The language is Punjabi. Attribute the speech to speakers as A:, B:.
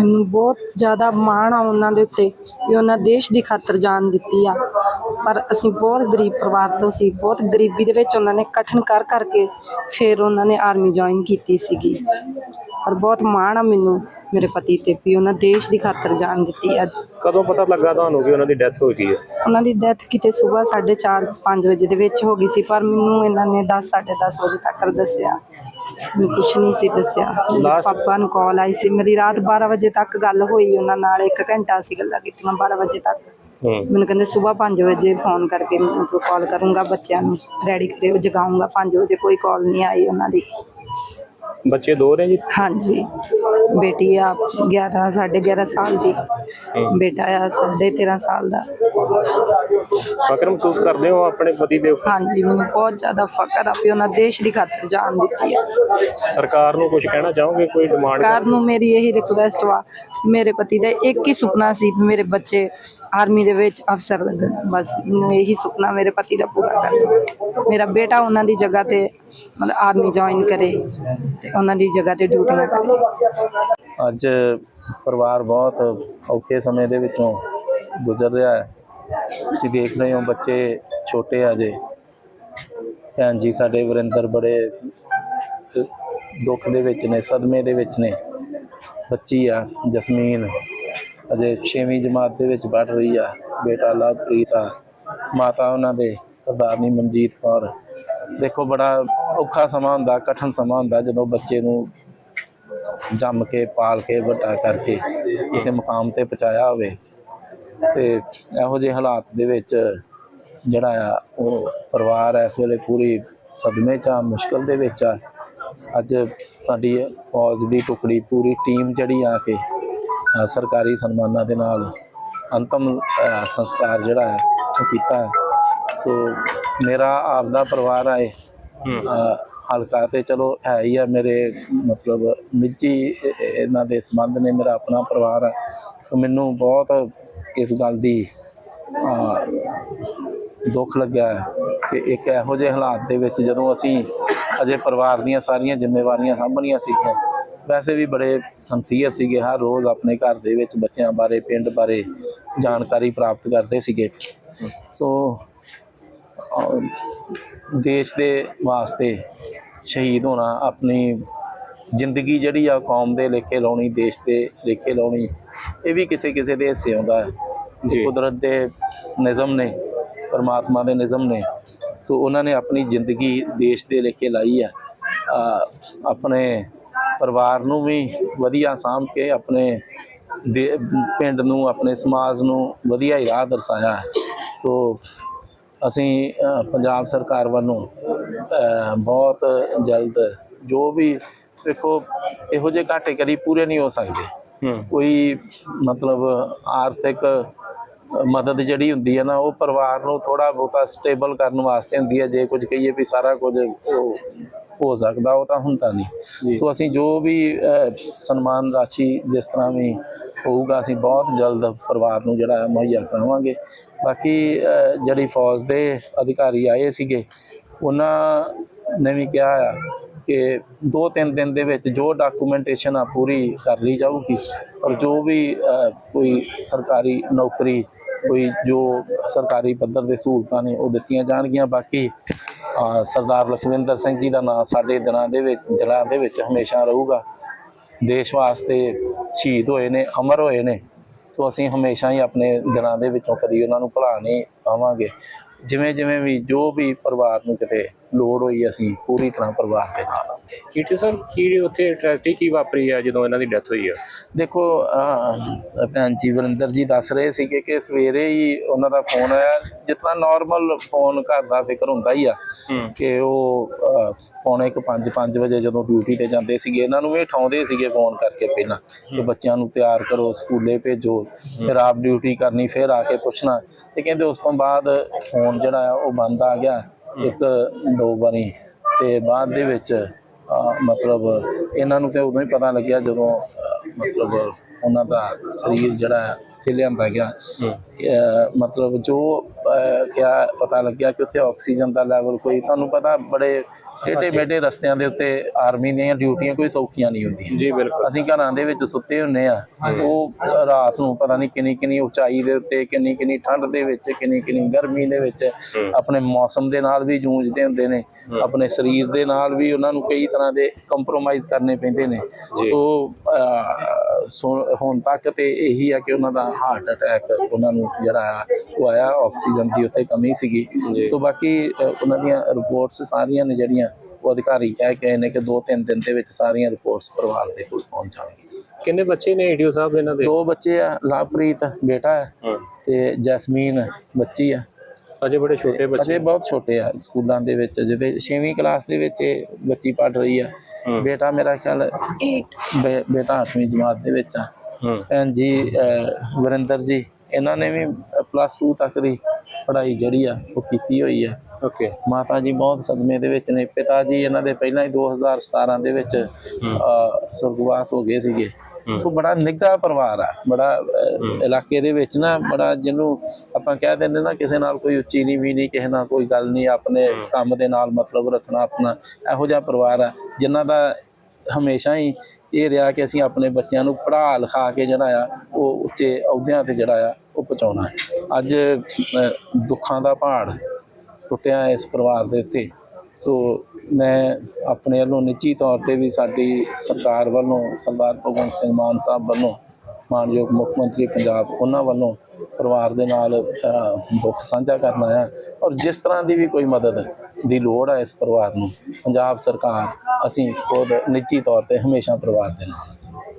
A: ਮੈਨੂੰ ਬਹੁਤ ਜ਼ਿਆਦਾ ਮਾਣ ਆ ਉਹਨਾਂ ਦੇ ਉੱਤੇ ਵੀ ਉਹਨਾਂ ਦੇਸ਼ ਦੀ ਖਾਤਰ ਜਾਨ ਦਿੱਤੀ ਆ। ਪਰ ਅਸੀਂ ਬਹੁਤ ਗਰੀਬ ਪਰਿਵਾਰ ਤੋਂ ਸੀ, ਬਹੁਤ ਗਰੀਬੀ ਦੇ ਵਿੱਚ ਉਹਨਾਂ ਨੇ ਕਠਨ ਕਰ ਕਰਕੇ ਫਿਰ ਉਹਨਾਂ ਨੇ ਆਰਮੀ ਜੁਆਇਨ ਕੀਤੀ ਸੀਗੀ। ਪਰ ਬਹੁਤ ਮਾਣ ਆ ਮੈਨੂੰ ਮੇਰੇ ਪਤੀ ਤੇ ਵੀ ਉਹਨਾਂ ਦੇਸ਼ ਦੀ ਖਾਤਰ ਜਾਨ ਦਿੱਤੀ ਅੱਜ।
B: ਕਦੋਂ ਪਤਾ ਲੱਗਾ ਤੁਹਾਨੂੰ ਕਿ ਉਹਨਾਂ ਦੀ ਡੈਥ ਹੋ ਗਈ ਹੈ?
A: ਉਹਨਾਂ ਦੀ ਡੈਥ ਕਿਤੇ ਸਵੇਰ 4:30 5 ਵਜੇ ਦੇ ਵਿੱਚ ਹੋ ਗਈ ਸੀ ਪਰ ਮੈਨੂੰ ਇਹਨਾਂ ਨੇ 10 10:30 ਵਜੇ ਤੱਕ ਦੱਸਿਆ। ਮੈਨੂੰ ਕੁਛ ਨਹੀਂ ਸੀ ਦੱਸਿਆ। ਮੇਰੇ
B: Last-
A: ਪਾਪਾ ਨੂੰ ਕਾਲ ਆਈ ਸੀ। ਮੇਰੀ ਰਾਤ 12 ਵਜੇ ਤੱਕ ਗੱਲ ਹੋਈ ਉਹਨਾਂ ਨਾਲ। 1 ਘੰਟਾ ਅਸੀਂ ਗੱਲਾਂ ਕੀਤੀਆਂ 12 ਵਜੇ ਤੱਕ।
B: ਹੂੰ।
A: ਮੈਨੂੰ ਕਹਿੰਦੇ ਸਵੇਰ 5 ਵਜੇ ਫੋਨ ਕਰਕੇ ਮਤਲਬ ਕਾਲ ਕਰੂੰਗਾ ਬੱਚਿਆਂ ਨੂੰ। ਰੈਡੀ ਕਰਿਓ ਜਗਾਊਂਗਾ 5 ਵਜੇ ਕੋਈ ਕਾਲ ਨਹੀਂ ਆਈ ਉਹਨਾਂ ਦੀ।
B: ਬੱਚੇ ਦੋ ਨੇ ਜੀ?
A: ਹਾਂਜੀ। ਬੇਟੀ ਆ 11 11.5 ਸਾਲ ਦੀ। ਬੇਟਾ ਆ 13.5 ਸਾਲ ਦਾ।
B: ਫਕਰ ਮਹਿਸੂਸ ਕਰਦੇ ਹੋ ਆਪਣੇ ਪਤੀ ਦੇ ਉੱਪਰ?
A: ਹਾਂਜੀ ਮੈਨੂੰ ਬਹੁਤ ਜ਼ਿਆਦਾ ਫਕਰ ਆ ਵੀ ਉਹਨਾਂ ਦੇਸ਼ ਦੀ ਖਾਤਰ ਜਾਨ ਦਿੱਤੀ ਹੈ
B: ਸਰਕਾਰ ਨੂੰ ਕੁਝ ਕਹਿਣਾ ਚਾਹੋਗੇ? ਕੋਈ ਡਿਮਾਂਡ
A: ਸਰਕਾਰ ਨੂੰ ਮੇਰੀ ਇਹੀ ਰਿਕੁਐਸਟ ਵਾ ਮੇਰੇ ਪਤੀ ਦਾ ਇੱਕ ਹੀ ਸੁਪਨਾ ਸੀ ਮੇਰੇ ਬੱਚੇ ਆਰਮੀ ਦੇ ਵਿੱਚ ਅਫਸਰ ਲੱਗਣ ਬਸ ਮੈਨੂੰ ਇਹੀ ਸੁਪਨਾ ਮੇਰੇ ਪਤੀ ਦਾ ਪੂਰਾ ਕਰਨਾ ਮੇਰਾ ਬੇਟਾ ਉਹਨਾਂ ਦੀ ਜਗ੍ਹਾ ਤੇ ਮਤਲਬ ਆਰਮੀ ਜੁਆਇਨ ਕਰੇ ਤੇ ਉਹਨਾਂ ਦੀ ਜਗ੍ਹਾ ਤੇ ਡਿਊਟੀਆਂ ਕਰੇ।
C: ਅੱਜ ਪਰਿਵਾਰ ਬਹੁਤ ਔਖੇ ਸਮੇਂ ਦੇ ਵਿੱਚੋਂ ਗੁਜ਼ਰ ਰਿਹਾ ਹੈ। ਤੁਸੀਂ ਦੇਖ ਰਹੇ ਹੋ ਬੱਚੇ ਛੋਟੇ ਆ ਜੇ। ਭੈਣ ਜੀ ਸਾਡੇ ਵਰਿੰਦਰ ਬੜੇ ਦੁੱਖ ਦੇ ਵਿੱਚ ਨੇ, ਸਦਮੇ ਦੇ ਵਿੱਚ ਨੇ। ਬੱਚੀ ਆ ਜਸਮੀਨ। ਅਜੇ 6ਵੀਂ ਜਮਾਤ ਦੇ ਵਿੱਚ ਪੜ੍ਹ ਰਹੀ ਆ। ਬੇਟਾ ਲਵਪ੍ਰੀਤ ਆ। ਮਾਤਾ ਉਹਨਾਂ ਦੇ ਸਰਦਾਰਨੀ ਮਨਜੀਤ ਕੌਰ। ਦੇਖੋ, ਬੜਾ ਔਖਾ ਸਮਾਂ ਹੁੰਦਾ, ਕਠਨ ਸਮਾਂ ਹੁੰਦਾ ਜਦੋਂ ਬੱਚੇ ਨੂੰ ਜੰਮ ਕੇ, ਪਾਲ ਕੇ, ਵੱਡਾ ਕਰਕੇ ਕਿਸੇ ਮੁਕਾਮ ਤੇ ਪਹੁੰਚਾਇਆ ਹੋਵੇ। ਤੇ ਇਹੋ ਜਿਹੇ ਹਾਲਾਤ ਦੇ ਵਿੱਚ ਜਿਹੜਾ ਆ, ਉਹ ਪਰਿਵਾਰ ਇਸ ਵੇਲੇ ਪੂਰੀ ਸਦਮੇ ਚ ਆ, ਮੁਸ਼ਕਲ ਦੇ ਵਿੱਚ ਆ। ਅੱਜ ਸਾਡੀ ਫੌਜ ਦੀ ਟੁਕੜੀ, ਪੂਰੀ ਟੀਮ ਜਿਹੜੀ ਆ ਕੇ ਸਰਕਾਰੀ ਸਨਮਾਨਾਂ ਦੇ ਨਾਲ ਅੰਤਮ ਸੰਸਕਾਰ ਜਿਹੜਾ ਹੈ ਉਹ ਕੀਤਾ। ਸੋ ਮੇਰਾ ਆਪਦਾ ਪਰਿਵਾਰ ਆਏ ਹਲਕਾ ਤੇ ਚਲੋ ਹੈ ਹੀ ਆ ਮੇਰੇ ਮਤਲਬ ਨਿੱਜੀ ਇਹ- ਇਹ- ਇਹਨਾਂ ਦੇ ਸੰਬੰਧ ਨੇ ਮੇਰਾ ਆਪਣਾ ਪਰਿਵਾਰ ਆ। ਸੋ ਮੈਨੂੰ ਬਹੁਤ ਇਸ ਗੱਲ ਦੀ ਦੁੱਖ ਲੱਗਿਆ ਹੈ ਕਿ ਇੱਕ ਇਹੋ ਜਿਹੇ ਹਾਲਾਤ ਦੇ ਵਿੱਚ ਜਦੋਂ ਅਸੀਂ ਅਜੇ ਪਰਿਵਾਰ ਦੀਆਂ ਸਾਰੀਆਂ ਜ਼ਿੰਮੇਵਾਰੀਆਂ ਸਾਂਭਣੀਆਂ ਸੀਗੀਆਂ ਵੈਸੇ ਵੀ ਬੜੇ ਸੰਸੀਅਰ ਸੀਗੇ ਹਰ ਰੋਜ਼ ਆਪਣੇ ਘਰ ਦੇ ਵਿੱਚ ਬੱਚਿਆਂ ਬਾਰੇ ਪਿੰਡ ਬਾਰੇ ਜਾਣਕਾਰੀ ਪ੍ਰਾਪਤ ਕਰਦੇ ਸੀਗੇ। ਸੋ ਦੇਸ਼ ਦੇ ਵਾਸਤੇ ਸ਼ਹੀਦ ਹੋਣਾ ਆਪਣੀ ਜ਼ਿੰਦਗੀ ਜਿਹੜੀ ਆ ਕੌਮ ਦੇ ਲੇਖੇ ਲਾਉਣੀ ਦੇਸ਼ ਦੇ ਲੇਖੇ ਲਾਉਣੀ ਇਹ ਵੀ ਕਿਸੇ ਕਿਸੇ ਦੇ ਹਿੱਸੇ ਆਉਂਦਾ ਹੈ। ਕੁਦਰਤ ਦੇ ਨਿਜ਼ਮ ਨੇ ਪਰਮਾਤਮਾ ਦੇ ਨਿਜ਼ਮ ਨੇ ਸੋ ਉਹਨਾਂ ਨੇ ਆਪਣੀ ਜ਼ਿੰਦਗੀ ਦੇਸ਼ ਦੇ ਲੇਖੇ ਲਾਈ ਆ। ਆਪਣੇ ਪਰਿਵਾਰ ਨੂੰ ਵੀ ਵਧੀਆ ਸਾਂਭ ਕੇ ਆਪਣੇ ਦੇ ਪਿੰਡ ਨੂੰ ਆਪਣੇ ਸਮਾਜ ਨੂੰ ਵਧੀਆ ਹੀ ਰਾਹ ਦਰਸਾਇਆ। ਸੋ ਅਸੀਂ ਪੰਜਾਬ ਸਰਕਾਰ ਵੱਲੋਂ ਬਹੁਤ ਜਲਦ ਜੋ ਵੀ ਦੇਖੋ ਇਹੋ ਜਿਹੇ ਘਾਟੇ ਕਦੀ ਪੂਰੇ ਨਹੀਂ ਹੋ ਸਕਦੇ। ਕੋਈ ਮਤਲਬ ਆਰਥਿਕ ਮਦਦ ਜਿਹੜੀ ਹੁੰਦੀ ਹੈ ਨਾ ਉਹ ਪਰਿਵਾਰ ਨੂੰ ਥੋੜਾ ਬਹੁਤਾ ਸਟੇਬਲ ਕਰਨ ਵਾਸਤੇ ਹੁੰਦੀ ਹੈ। ਜੇ ਕੁਝ ਕਹੀਏ ਵੀ ਸਾਰਾ ਕੁਝ ਉਹ ਹੋ ਸਕਦਾ ਉਹ ਤਾਂ ਹੁੰਦਾ ਨਹੀਂ। ਸੋ ਅਸੀਂ ਜੋ ਵੀ ਸਨਮਾਨ ਰਾਸ਼ੀ ਜਿਸ ਤਰ੍ਹਾਂ ਵੀ ਹੋਊਗਾ ਅਸੀਂ ਬਹੁਤ ਜਲਦ ਪਰਿਵਾਰ ਨੂੰ ਜਿਹੜਾ ਮੁਹੱਈਆ ਕਰਾਵਾਂਗੇ। ਬਾਕੀ ਜਿਹੜੀ ਫੌਜ ਦੇ ਅਧਿਕਾਰੀ ਆਏ ਸੀਗੇ ਉਹਨਾਂ ਨੇ ਵੀ ਕਿਹਾ ਆ ਕਿ ਦੋ ਤਿੰਨ ਦਿਨ ਦੇ ਵਿੱਚ ਜੋ ਡਾਕੂਮੈਂਟੇਸ਼ਨ ਆ ਪੂਰੀ ਕਰ ਲਈ ਜਾਊਗੀ ਔਰ ਜੋ ਵੀ ਕੋਈ ਸਰਕਾਰੀ ਨੌਕਰੀ ਕੋਈ ਜੋ ਸਰਕਾਰੀ ਪੱਧਰ ਦੇ ਸਹੂਲਤਾਂ ਨੇ ਉਹ ਦਿੱਤੀਆਂ ਜਾਣਗੀਆਂ। ਬਾਕੀ ਸਰਦਾਰ ਲਖਵਿੰਦਰ ਸਿੰਘ ਜੀ ਦਾ ਨਾਮ ਸਾਡੇ ਦਿਲਾਂ ਦੇ ਵਿੱਚ ਦਿਲਾਂ ਦੇ ਵਿੱਚ ਹਮੇਸ਼ਾ ਰਹੂਗਾ। ਦੇਸ਼ ਵਾਸਤੇ ਸ਼ਹੀਦ ਹੋਏ ਨੇ, ਅਮਰ ਹੋਏ ਨੇ। ਸੋ ਅਸੀਂ ਹਮੇਸ਼ਾ ਹੀ ਆਪਣੇ ਦਿਲਾਂ ਦੇ ਵਿੱਚੋਂ ਕਦੀ ਉਹਨਾਂ ਨੂੰ ਭੁਲਾ ਨਹੀਂ ਪਾਵਾਂਗੇ। ਜਿਵੇਂ ਜਿਵੇਂ ਵੀ ਜੋ ਵੀ ਪਰਿਵਾਰ ਨੂੰ ਕਿਤੇ ਲੋੜ ਹੋਈ ਅਸੀਂ ਪੂਰੀ ਤਰ੍ਹਾਂ ਪਰਿਵਾਰ ਦੇ ਨਾਲ
B: ਕੀਟੂ ਸਰ ਕੀ ਉੱਥੇ ਟ੍ਰੈਜਡੀ ਕੀ ਵਾਪਰੀ ਆ ਜਦੋਂ ਇਹਨਾਂ ਦੀ ਡੈਥ ਹੋਈ ਆ?
C: ਦੇਖੋ ਭੈਣ ਜੀ ਵਰਿੰਦਰ ਜੀ ਦੱਸ ਰਹੇ ਸੀਗੇ ਕਿ ਸਵੇਰੇ ਹੀ ਉਹਨਾਂ ਦਾ ਫੋਨ ਆਇਆ। ਜਿਤਨਾ ਨਾਰਮਲ ਫੋਨ ਘਰ ਦਾ ਫਿਕਰ ਹੁੰਦਾ ਹੀ ਆ ਕਿ ਉਹ ਪੌਣੇ ਕੁ 5 5 ਵਜੇ ਜਦੋਂ ਡਿਊਟੀ ਤੇ ਜਾਂਦੇ ਸੀਗੇ ਇਹਨਾਂ ਨੂੰ ਵੀ ਉਠਾਉਂਦੇ ਸੀਗੇ ਫੋਨ ਕਰਕੇ ਪਹਿਲਾਂ ਕਿ ਬੱਚਿਆਂ ਨੂੰ ਤਿਆਰ ਕਰੋ ਸਕੂਲੇ ਭੇਜੋ ਫਿਰ ਆਪ ਡਿਊਟੀ ਕਰਨੀ ਫਿਰ ਆ ਕੇ ਪੁੱਛਣਾ। ਤੇ ਕਹਿੰਦੇ ਉਸ ਤੋਂ ਬਾਅਦ ਫੋਨ ਜਿਹੜਾ ਆ ਉਹ ਬੰਦ ਆ ਗਿਆ। ਇੱਕ ਦੋ ਵਾਰੀ। ਤੇ ਬਾਅਦ ਦੇ ਵਿੱਚ ਮਤਲਬ ਇਹਨਾਂ ਨੂੰ ਤੇ ਉਦੋਂ ਹੀ ਪਤਾ ਲੱਗਿਆ ਜਦੋਂ ਮਤਲਬ ਉਹਨਾਂ ਦਾ ਸਰੀਰ ਜਿਹੜਾ ਇੱਥੇ ਲਿਆਂਦਾ ਗਿਆ। ਮਤਲਬ ਜੋ ਕਿਆ ਪਤਾ ਲੱਗਿਆ ਕਿ ਉੱਥੇ ਆਕਸੀਜਨ ਦਾ ਲੈਵਲ ਕੋਈ ਤੁਹਾਨੂੰ ਪਤਾ ਬੜੇ ਟੇਢੇ ਮੇਢੇ ਰਸਤਿਆਂ ਦੇ ਉੱਤੇ ਆਰਮੀ ਦੀਆਂ ਡਿਊਟੀਆਂ ਕੋਈ ਸੌਖੀਆਂ ਨਹੀਂ ਹੁੰਦੀਆਂ।
B: ਜੀ ਬਿਲਕੁਲ।
C: ਅਸੀਂ ਘਰਾਂ ਦੇ ਵਿੱਚ ਸੁੱਤੇ ਹੁੰਨੇ ਆ। ਉਹ ਰਾਤ ਨੂੰ ਪਤਾ ਨਹੀਂ ਕਿੰਨੀ ਕਿੰਨੀ ਉਚਾਈ ਦੇ ਉੱਤੇ ਕਿੰਨੀ ਕਿੰਨੀ ਠੰਡ ਦੇ ਵਿੱਚ ਕਿੰਨੀ ਕਿੰਨੀ ਗਰਮੀ ਦੇ ਵਿੱਚ ਆਪਣੇ ਮੌਸਮ ਦੇ ਨਾਲ ਵੀ ਜੂਝਦੇ ਹੁੰਦੇ ਨੇ। ਆਪਣੇ ਸਰੀਰ ਦੇ ਨਾਲ ਵੀ ਉਹਨਾਂ ਨੂੰ ਕਈ ਤਰ੍ਹਾਂ ਦੇ ਕੰਪਰੋਮਾਈਜ਼ ਕਰਨੇ ਪੈਂਦੇ ਨੇ। ਸੋ ਹੁਣ ਤੱਕ ਤੇ ਇਹੀ ਆ ਕਿ ਉਹਨਾਂ ਦਾ ਹਾਰਟ ਅਟੈਕ ਉਹਨਾਂ ਨੂੰ ਜਿਹੜਾ ਆ ਉਹ ਆਇਆ ਆਕਸੀਜਨ ਦੀ ਉੱਥੇ ਕਮੀ ਸੀਗੀ। ਸੋ ਬਾਕੀ ਉਹਨਾਂ ਦੀਆਂ ਰਿਪੋਰਟਸ ਸਾਰੀਆਂ ਨੇ ਜਿਹੜੀਆਂ ਉਹ ਅਧਿਕਾਰੀ ਕਹਿ ਕੇ ਆਏ ਨੇ ਕਿ ਦੋ ਤਿੰਨ ਦਿਨ ਦੇ ਵਿੱਚ ਸਾਰੀਆਂ ਰਿਪੋਰਟਸ ਪਰਿਵਾਰ ਦੇ ਕੋਲ ਪਹੁੰਚ ਜਾਣਗੀਆਂ।
B: ਕਿੰਨੇ ਬੱਚੇ ਨੇ ਏਡੀਓ ਸਾਹਿਬ ਇਹਨਾਂ ਦੇ?
C: ਦੋ ਬੱਚੇ ਆ ਲਵਪ੍ਰੀਤ ਬੇਟਾ ਹੈ। ਤੇ ਜੈਸਮੀਨ ਬੱਚੀ ਆ।
B: ਅਜੇ ਬੜੇ ਛੋਟੇ ਬੱਚੇ।
C: ਅਜੇ ਬਹੁਤ ਛੋਟੇ ਆ ਸਕੂਲਾਂ ਦੇ ਵਿੱਚ ਜਿਹਦੇ 6ਵੀਂ ਕਲਾਸ ਦੇ ਵਿੱਚ ਇਹ ਬੱਚੀ ਪੜ ਰਹੀ ਆ। ਬੇਟਾ ਮੇਰਾ ਖਿਆਲ ਬੇ- ਬੇਟਾ 8ਵੀਂ ਜਮਾਤ ਦੇ ਵਿੱਚ ਆ।
B: ਹੂੰ।
C: ਭੈਣ ਜੀ ਵਰਿੰਦਰ ਜੀ ਇਹਨਾਂ ਨੇ ਵੀ ਪਲੱਸ 2 ਤੱਕ ਦੀ ਪੜ੍ਹਾਈ ਜਿਹੜੀ ਆ ਉਹ ਕੀਤੀ ਹੋਈ ਆ।
B: ਓਕੇ
C: ਮਾਤਾ ਜੀ ਬਹੁਤ ਸਦਮੇ ਦੇ ਵਿੱਚ ਨੇ। ਪਿਤਾ ਜੀ ਇਹਨਾਂ ਦੇ ਪਹਿਲਾਂ ਹੀ 2017 ਦੇ ਵਿੱਚ ਸੁਰਗਵਾਸ ਹੋ ਗਏ ਸੀਗੇ। ਸੋ ਬੜਾ ਨਿੱਘਾ ਪਰਿਵਾਰ ਆ। ਬੜਾ ਇਲਾਕੇ ਦੇ ਵਿੱਚ ਨਾ ਬੜਾ ਜਿਹਨੂੰ ਆਪਾਂ ਕਹਿ ਦਿੰਦੇ ਨਾ ਕਿਸੇ ਨਾਲ ਕੋਈ ਉੱਚੀ ਨਹੀਂ ਵੀ ਨਹੀਂ ਕਿਸੇ ਨਾਲ ਕੋਈ ਗੱਲ ਨਹੀਂ ਆਪਣੇ ਕੰਮ ਦੇ ਨਾਲ ਮਤਲਬ ਰੱਖਣਾ ਆਪਣਾ ਇਹੋ ਜਿਹਾ ਪਰਿਵਾਰ ਆ ਜਿਨ੍ਹਾਂ ਦਾ ਹਮੇਸ਼ਾ ਹੀ ਇਹ ਰਿਹਾ ਕਿ ਅਸੀਂ ਆਪਣੇ ਬੱਚਿਆਂ ਨੂੰ ਪੜ੍ਹਾ ਲਿਖਾ ਕੇ ਜਿਹੜਾ ਆ ਉਹ ਉੱਚੇ ਅਹੁਦਿਆਂ ਤੇ ਜਿਹੜਾ ਆ ਪਹੁੰਚਾਉਣਾ ਹੈ। ਅੱਜ ਦੁੱਖਾਂ ਦਾ ਪਹਾੜ ਟੁੱਟਿਆ ਇਸ ਪਰਿਵਾਰ ਦੇ ਉੱਤੇ। ਸੋ ਮੈਂ ਆਪਣੇ ਵੱਲੋਂ ਨਿੱਜੀ ਤੌਰ ਤੇ ਵੀ ਸਾਡੀ ਸਰਕਾਰ ਵੱਲੋਂ, ਸਰਦਾਰ ਭਗਵੰਤ ਸਿੰਘ ਮਾਨ ਸਾਹਿਬ ਵੱਲੋਂ, ਮਾਨਯੋਗ ਮੁੱਖ ਮੰਤਰੀ ਪੰਜਾਬ, ਉਹਨਾਂ ਵੱਲੋਂ ਪਰਿਵਾਰ ਦੇ ਨਾਲ ਦੁੱਖ ਸਾਂਝਾ ਕਰਨਾ ਹੈ। ਔਰ ਜਿਸ ਤਰ੍ਹਾਂ ਦੀ ਵੀ ਕੋਈ ਮਦਦ ਦੀ ਲੋੜ ਹੈ ਇਸ ਪਰਿਵਾਰ ਨੂੰ, ਪੰਜਾਬ ਸਰਕਾਰ ਅਸੀਂ ਖੁਦ ਨਿੱਜੀ ਤੌਰ ਤੇ ਹਮੇਸ਼ਾ ਪਰਿਵਾਰ ਦੇ ਨਾਲ।